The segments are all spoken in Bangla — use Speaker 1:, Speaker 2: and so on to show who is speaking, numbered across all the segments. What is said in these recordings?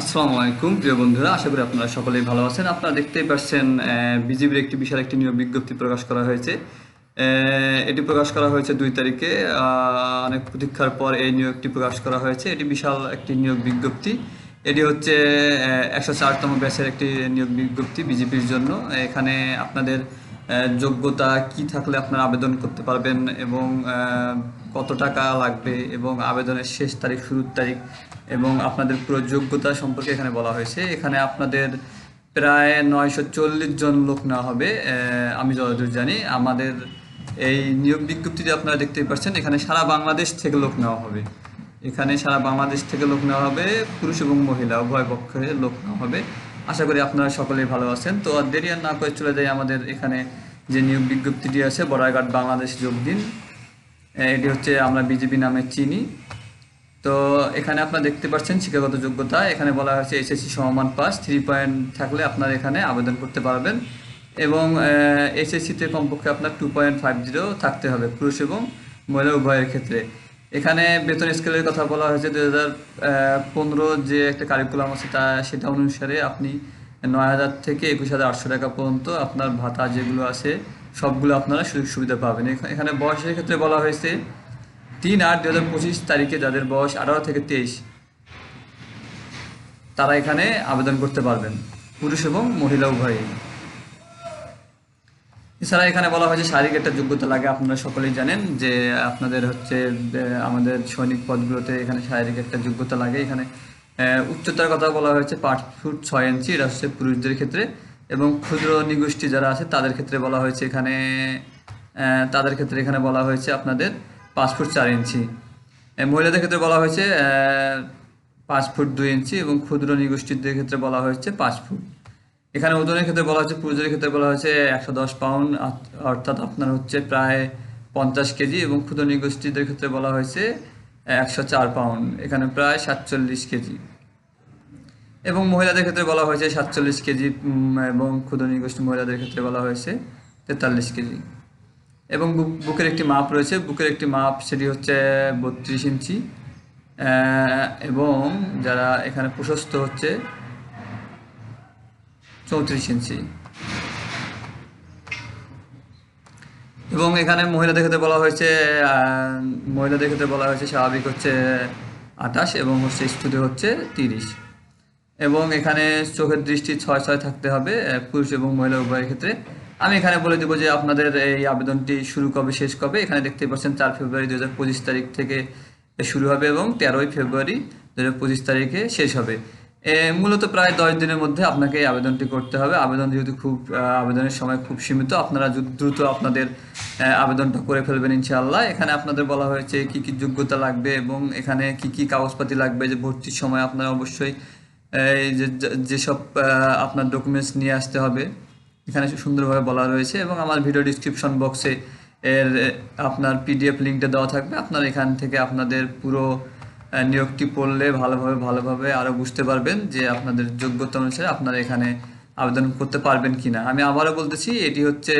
Speaker 1: আসসালামু আলাইকুম, প্রিয় বন্ধুরা, আশা করি আপনারা সকলেই ভালো আছেন। আপনারা দেখতেই পাচ্ছেন বিজিবির একটি বিশাল একটি নিয়োগ বিজ্ঞপ্তি প্রকাশ করা হয়েছে। এটি প্রকাশ করা হয়েছে দুই তারিখে। অনেক প্রতীক্ষার পর এই নিয়োগটি প্রকাশ করা হয়েছে। এটি বিশাল একটি নিয়োগ বিজ্ঞপ্তি। এটি হচ্ছে একশো চারতম ব্যাচের একটি নিয়োগ বিজ্ঞপ্তি বিজেপির জন্য। এখানে আপনাদের যোগ্যতা কি থাকলে আপনারা আবেদন করতে পারবেন এবং কত টাকা লাগবে এবং আবেদনের শেষ তারিখ, শুরুর তারিখ এবং আপনাদের পুরো যোগ্যতা সম্পর্কে এখানে বলা হয়েছে। এখানে আপনাদের প্রায় নয়শো চল্লিশ জন লোক নেওয়া হবে আমি যতদূর জানি। আমাদের এই নিয়োগ বিজ্ঞপ্তিতে আপনারা দেখতেই পাচ্ছেন, এখানে সারা বাংলাদেশ থেকে লোক নেওয়া হবে। এখানে সারা বাংলাদেশ থেকে লোক নেওয়া হবে, পুরুষ এবং মহিলা, উভয় পক্ষে লোক নেওয়া হবে। আশা করি আপনারা সকলেই ভালো আছেন। তো আর দেরি আর না করে চলে যাই আমাদের এখানে যে নিয়োগ বিজ্ঞপ্তিটি আছে, বড়াইঘাট বাংলাদেশ যোগ দিন। এটি হচ্ছে আমরা বিজেপি নামে চিনি। তো এখানে আপনারা দেখতে পাচ্ছেন শিক্ষাগত যোগ্যতা। এখানে বলা হয়েছে এসএসসি সমমান পাস থ্রি পয়েন্ট থাকলে আপনারা এখানে আবেদন করতে পারবেন। এবং এসএসসিতে কমপক্ষে আপনার টু পয়েন্ট ফাইভ জিরো থাকতে হবে পুরুষ এবং মহিলা উভয়ের ক্ষেত্রে। এখানে বেতন স্কেলের কথা বলা হয়েছে। দু হাজার পনেরো যে একটা কারিকুলাম আছে তা, সেটা অনুসারে আপনি নয় হাজার থেকে একুশ হাজার আটশো টাকা পর্যন্ত আপনার ভাতা যেগুলো আছে, সবগুলো আপনারা সুযোগ সুবিধা পাবেন। এখা- এখানে বয়সের ক্ষেত্রে বলা হয়েছে তিন আট দু হাজার পঁচিশ তারিখে যাদের বয়স আঠারো থেকে তেইশ, তারা এখানে আবেদন করতে পারবেন, পুরুষ এবং মহিলা উভয়ই। এছাড়া এখানে বলা হয়েছে শারীরিক একটা যোগ্যতা লাগে, আপনারা সকলেই জানেন যে আপনাদের হচ্ছে আমাদের সৈনিক পদগুলোতে এখানে শারীরিক একটা যোগ্যতা লাগে। এখানে উচ্চতার কথা বলা হয়েছে পাঁচ ফুট ছয় ইঞ্চি, এটা হচ্ছে পুরুষদের ক্ষেত্রে। এবং ক্ষুদ্র নিগোষ্ঠী যারা আছে, তাদের ক্ষেত্রে বলা হয়েছে এখানে তাদের ক্ষেত্রে এখানে বলা হয়েছে আপনাদের পাঁচ ফুট চার ইঞ্চি। মহিলাদের ক্ষেত্রে বলা হয়েছে পাঁচ ফুট দুই ইঞ্চি এবং ক্ষুদ্র নিগোষ্ঠীদের ক্ষেত্রে বলা হয়েছে পাঁচ ফুট। এখানে ওজনের ক্ষেত্রে বলা হয়েছে, পুরুষদের ক্ষেত্রে বলা হয়েছে একশো দশ পাউন্ড অর্থাৎ আপনার হচ্ছে প্রায় পঞ্চাশ কেজি এবং ক্ষুদ্র নিগোষ্ঠীদের ক্ষেত্রে বলা হয়েছে একশো চার পাউন্ড, এখানে প্রায় সাতচল্লিশ কেজি। এবং মহিলাদের ক্ষেত্রে বলা হয়েছে সাতচল্লিশ কেজি এবং ক্ষুদ্র নিগোষ্ঠী মহিলাদের ক্ষেত্রে বলা হয়েছে তেতাল্লিশ কেজি। এবং বুক- বুকের একটি মাপ রয়েছে। বুকের একটি মাপ সেটি হচ্ছে বত্রিশ ইঞ্চি। এবং যারা এখানে প্রশস্ত হচ্ছে, চৌত্রিশ ইঞ্চি। এবং এখানে মহিলাদের ক্ষেত্রে বলা হয়েছে মহিলাদের ক্ষেত্রে বলা হয়েছে স্বাভাবিক হচ্ছে আঠাশ এবং হচ্ছে স্থুতি হচ্ছে তিরিশ। এবং এখানে চোখের দৃষ্টি ছয় ছয় থাকতে হবে পুরুষ এবং মহিলা উভয়ের ক্ষেত্রে। আমি এখানে বলে দেবো যে আপনাদের এই আবেদনটি শুরু কবে, শেষ কবে? এখানে দেখতে পাচ্ছেন, চার ফেব্রুয়ারি দু হাজার পঁচিশ তারিখ থেকে শুরু হবে এবং তেরোই ফেব্রুয়ারি দু হাজার পঁচিশ তারিখে শেষ হবে। মূলত প্রায় দশ দিনের মধ্যে আপনাকে এই আবেদনটি করতে হবে। আবেদন যেহেতু খুব আবেদনের সময় খুব সীমিত, আপনারা দ্রুত আপনাদের আবেদনটা করে ফেলবেন ইনশাআল্লাহ। এখানে আপনাদের বলা হয়েছে কি কি যোগ্যতা লাগবে এবং এখানে কি কি কাগজপাতি লাগবে যে ভর্তির সময় আপনারা অবশ্যই যেসব আপনার ডকুমেন্টস নিয়ে আসতে হবে। এখানে সুন্দরভাবে বলা রয়েছে এবং আমার ভিডিও ডিসক্রিপশন বক্সে এর আপনার পিডিএফ লিঙ্কটা দেওয়া থাকবে। আপনার এখান থেকে আপনাদের পুরো নিয়োগটি পড়লে ভালোভাবে ভালোভাবে আরও বুঝতে পারবেন যে আপনাদের যোগ্যতা অনুসারে আপনারা এখানে আবেদন করতে পারবেন কি না আমি আবারও বলতেছি, এটি হচ্ছে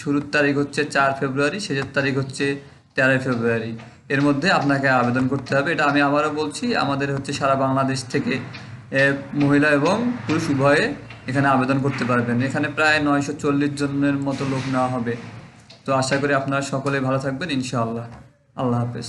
Speaker 1: শুরুর তারিখ হচ্ছে চার ফেব্রুয়ারি, শেষের তারিখ হচ্ছে তেরোই ফেব্রুয়ারি। এর মধ্যে আপনাকে আবেদন করতে হবে। এটা আমি আবারও বলছি, আমাদের হচ্ছে সারা বাংলাদেশ থেকে মহিলা এবং পুরুষ উভয়ে এখানে আবেদন করতে পারবেন। এখানে প্রায় নয়শো চল্লিশ জনের মতো লোক নেওয়া হবে। তো আশা করি আপনারা সকলে ভালো থাকবেন, ইনশাআল্লাহ। আল্লাহ হাফেজ।